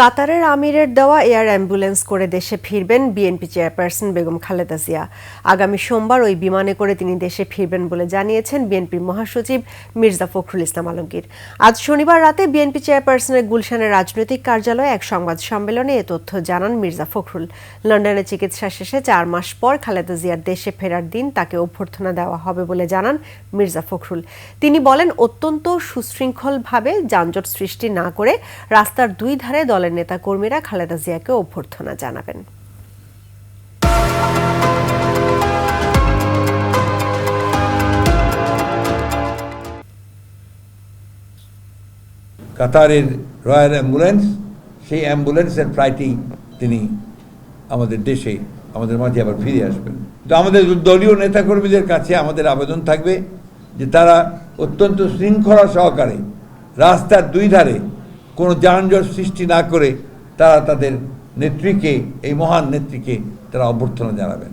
কাতারের আমিরের দেওয়া এয়ার অ্যাম্বুলেন্স করে দেশে ফিরবেন বিএনপি চেয়ারপারসন বেগম খালেদা জিয়া। আগামী সোমবার ওই বিমানে করে তিনি দেশে ফিরবেন বলে জানিয়েছেন বিএনপির মহাসচিব মির্জা ফখরুল ইসলাম আলমগীর। আজ শনিবার রাতে বিএনপি চেয়ারপারসনের গুলশানের রাজনৈতিক কার্যালয়ে এক সংবাদ সম্মেলনে এ তথ্য জানান মির্জা ফখরুল। লন্ডনে চিকিৎসা শেষে চার মাস পর খালেদা জিয়ার দেশে ফেরার দিন তাকে অভ্যর্থনা দেওয়া হবে বলে জানান মির্জা ফখরুল। তিনি বলেন, অত্যন্ত সুশৃঙ্খলভাবে যানজট সৃষ্টি না করে রাস্তার দুই ধারে দলের নেতাকর্মীরা খালেদা জিয়াকে অভ্যর্থনা জানাবেন। কাতারের রয়্যাল অ্যাম্বুলেন্স, সেই অ্যাম্বুলেন্সের ফ্লাইটেই তিনি আমাদের দেশে, আমাদের মাঝে আবার ফিরে আসবেন। তো আমাদের দলীয় নেতাকর্মীদের কাছে আমাদের আবেদন থাকবে যে তারা অত্যন্ত শৃঙ্খলা সহকারে রাস্তার দুই ধারে কোনো যানজট সৃষ্টি না করে তারা তাদের নেত্রীকে এই মহান নেত্রীকে তারা অভ্যর্থনা জানাবেন।